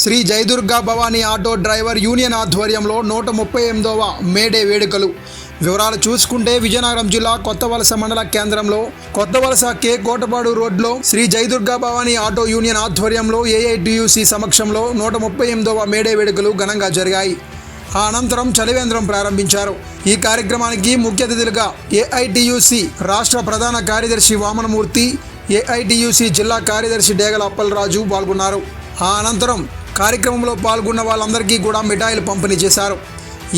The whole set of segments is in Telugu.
Shri Jayadurga Bhavani auto driver union ఆధ్వర్యంలో నూట ముప్పై ఎనిమిదవ మేడే వేడుకలు. వివరాలు చూసుకుంటే విజయనగరం జిల్లా కొత్త వలస మండల కేంద్రంలో కొత్త వలస కే కోటపాడు రోడ్లో శ్రీ జయదుర్గా భవానీ ఆటో యూనియన్ ఆధ్వర్యంలో ఏఐటియుసి సమక్షంలో నూట ముప్పై ఎనిమిదవ మేడే వేడుకలు ఘనంగా జరిగాయి. ఆ అనంతరం చలివేంద్రం ప్రారంభించారు. ఈ కార్యక్రమానికి ముఖ్య అతిథులుగా ఏఐటియుసి రాష్ట్ర ప్రధాన కార్యదర్శి వామనమూర్తి ఏఐటియుసి జిల్లా కార్యదర్శి డేగల అప్పలరాజు పాల్గొన్నారు. ఆ అనంతరం కార్యక్రమంలో పాల్గొన్న వాళ్ళందరికీ కూడా మిఠాయిలు పంపిణీ చేశారు.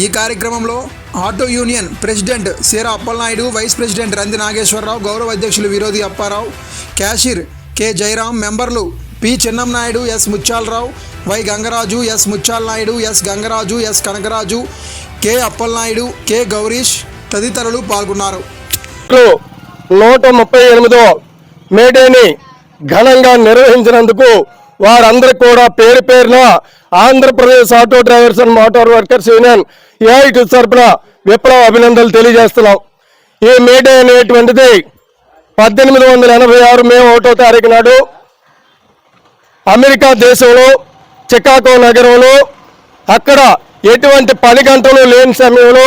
ఈ కార్యక్రమంలో auto union president Seera Appalanaidu vice president Randhi Nageswararao గౌరవ అధ్యక్షులు విరోధి అప్పారావు క్యాషియర్ కె జయరాం మెంబర్లు P Chinnamnaidu S Mutyalarao Y Gangaraju S Mutyala Naidu S Gangaraju S Kanakaraju K Appalanaidu K Gourish తదితరులు పాల్గొన్నారు. నూట ముప్పై ఎనిమిదో మేడేని ఘనంగా నిర్వహించినందుకు వారందరికి కూడా పేరు పేరున Andhra Pradesh auto drivers and motor workers union AIT తరఫున విప్లవ అభినందనలు తెలియజేస్తున్నాం. ఈ మేడే అనేటువంటిది పద్దెనిమిది వందల ఎనభై ఆరు మే ఒకటో తారీఖు నాడు అమెరికా దేశంలో చికాగో నగరంలో అక్కడ ఎటువంటి పని గంటలు లేని సమయంలో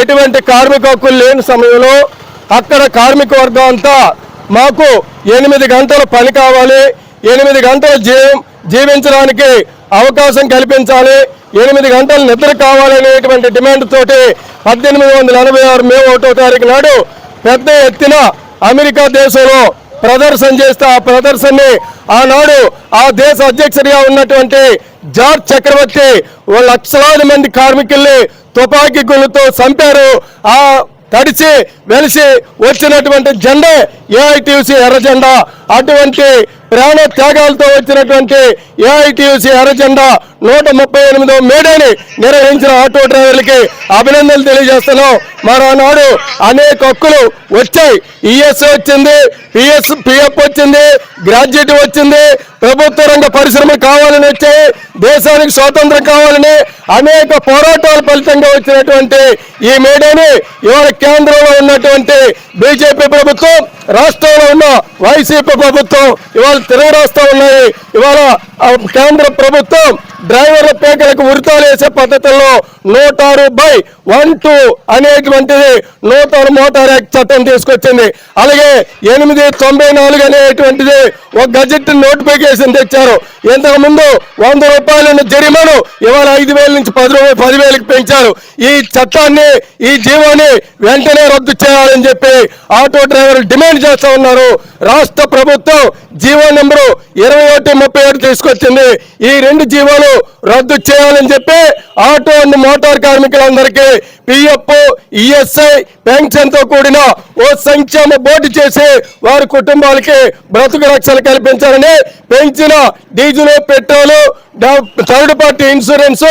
ఎటువంటి కార్మిక హక్కులు లేని సమయంలో అక్కడ కార్మిక వర్గం అంతా మాకు ఎనిమిది గంటలు పని కావాలి. ఎనిమిది గంటలు జీ జీవించడానికి అవకాశం కల్పించాలి. ఎనిమిది గంటలు నిద్ర కావాలనేటువంటి డిమాండ్ తోటి పద్దెనిమిది వందల ఎనభై ఆరు మే ఒకటో తారీఖు నాడు పెద్ద ఎత్తున అమెరికా దేశంలో ప్రదర్శన చేస్తే ఆ ప్రదర్శనని ఆనాడు ఆ దేశ అధ్యక్షుడిగా ఉన్నటువంటి జార్జ్ చక్రవర్తి లక్షలాది మంది కార్మికుల్ని తుపాకీ గుళ్ళతో చంపారు. ఆ తడిచి వెలిసి వచ్చినటువంటి జెండా ఏఐటీయూసీ ఎర్రజెండా. అటువంటి ప్రాణ త్యాగాలతో వచ్చినటువంటి ఏఐటీయూసీ ఎర్రజెండా నూట ముప్పై ఎనిమిదో మేడని నిర్వహించిన ఆటో డ్రైవర్లకి అభినందనలు తెలియజేస్తున్నాం. మరోనాడు అనేక హక్కులు వచ్చాయి. ఈఎస్ వచ్చింది పిఎస్ పిఎఫ్ వచ్చింది గ్రాడ్యుయేట్ వచ్చింది ప్రభుత్వ రంగ పరిశ్రమ కావాలని వచ్చాయి దేశానికి స్వాతంత్రం కావాలని అనేక పోరాటాల ఫలితంగా వచ్చినటువంటి ఈ మేడని ఇవాళ కేంద్రంలో ఉన్నటువంటి బీజేపీ ప్రభుత్వం రాష్ట్రంలో ఉన్న వైసీపీ ప్రభుత్వం ఇవాళ తిరగరాస్తూ ఉన్నాయి. ఇవాళ కేంద్ర ప్రభుత్వం డ్రైవర్ల పేకలకు ఉరితాలు వేసే పద్ధతుల్లో నూట ఆరు బై వన్ టూ అనేటువంటిది నూతన మోటార్ యాక్ట్ చట్టం తీసుకొచ్చింది. అలాగే ఎనిమిది తొంభై నాలుగు అనేటువంటిది ఒక గజెట్ నోటిఫికేషన్ తెచ్చారు. ఇంతకుముందు వంద రూపాయలను జరిమాను ఇవాళ ఐదు వేల నుంచి పది రూపాయలు పదివేలకు పెంచారు. ఈ చట్టాన్ని ఈ జీవోని వెంటనే రద్దు చేయాలని చెప్పి ఆటో డ్రైవర్లు డిమాండ్ చేస్తూ ఉన్నారు. రాష్ట్ర ప్రభుత్వం జీవో నెంబరు ఇరవై ఒకటి ముప్పై ఒకటి తీసుకొచ్చింది. ఈ రెండు జీవోలు రద్దు చేయాలని చెప్పి ఆటో అండ్ మోటార్ కార్మికులందరికీ పిఎఫ్ ఈఎస్ఐ పెన్షన్తో కూడిన ఓ సంక్షేమ బోర్డు చేసి వారి కుటుంబాలకి బ్రతుకు రక్షణ కల్పించాలని పెంచిన diesel petrol third party insurance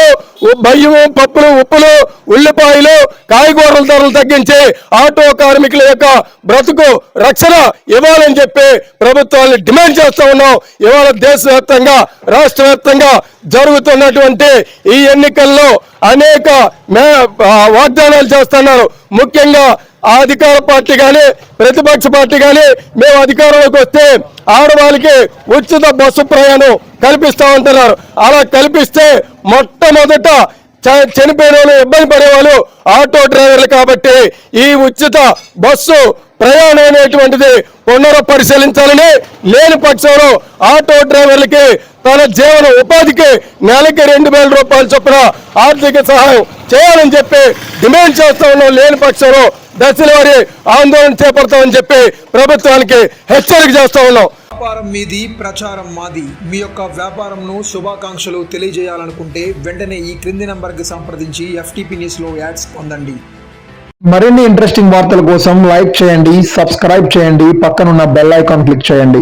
బయ్యము పప్పులు ఉప్పులు ఉల్లిపాయలు కాయగూరల ధరలు తగ్గించి ఆటో కార్మికుల యొక్క బ్రతుకు రక్షణ ఇవ్వాలని చెప్పి ప్రభుత్వాన్ని డిమాండ్ చేస్తూ ఉన్నాం. ఇవాళ దేశవ్యాప్తంగా రాష్ట్ర వ్యాప్తంగా జరుగుతున్నటువంటి ఈ ఎన్నికల్లో అనేక వాగ్దానాలు చేస్తున్నారు. ముఖ్యంగా ఆ అధికార పార్టీ కానీ ప్రతిపక్ష పార్టీ కానీ మేము అధికారంలోకి వస్తే ఆడవాళ్ళకి ఉచిత బస్సు ప్రయాణం కల్పిస్తామంటున్నారు అలా కల్పిస్తే మొట్టమొదట చ- చనిపోయిన వాళ్ళు ఇబ్బంది పడేవాళ్ళు ఆటో డ్రైవర్లు కాబట్టి ఈ ఉచిత బస్సు ప్రయాణం అనేటువంటిది పునర పరిశీలించాలని లేని పక్షంలో ఆటో డ్రైవర్లకి తన జీవన ఉపాధికి నెలకి రెండు వేల రూపాయల చొప్పున ఆర్థిక సహాయం చేయాలని చెప్పి డిమాండ్ చేస్తా ఉన్నాం. లేని పక్షంలో దశల వారి ఆందోళన చేపడతామని చెప్పి ప్రభుత్వానికి హెచ్చరిక చేస్తా ఉన్నాం. వ్యాపారం మీది ప్రచారం మాది. మీ యొక్క వ్యాపారంను శుభాకాంక్షలు తెలియజేయాలనుకుంటే వెంటనే ఈ క్రింది నంబర్కి సంప్రదించి ఎఫ్టీపీ న్యూస్లో యాడ్స్ పొందండి. మరిన్ని ఇంట్రెస్టింగ్ వార్తల కోసం లైక్ చేయండి సబ్స్క్రైబ్ చేయండి పక్కనున్న బెల్ ఐకాన్ క్లిక్ చేయండి.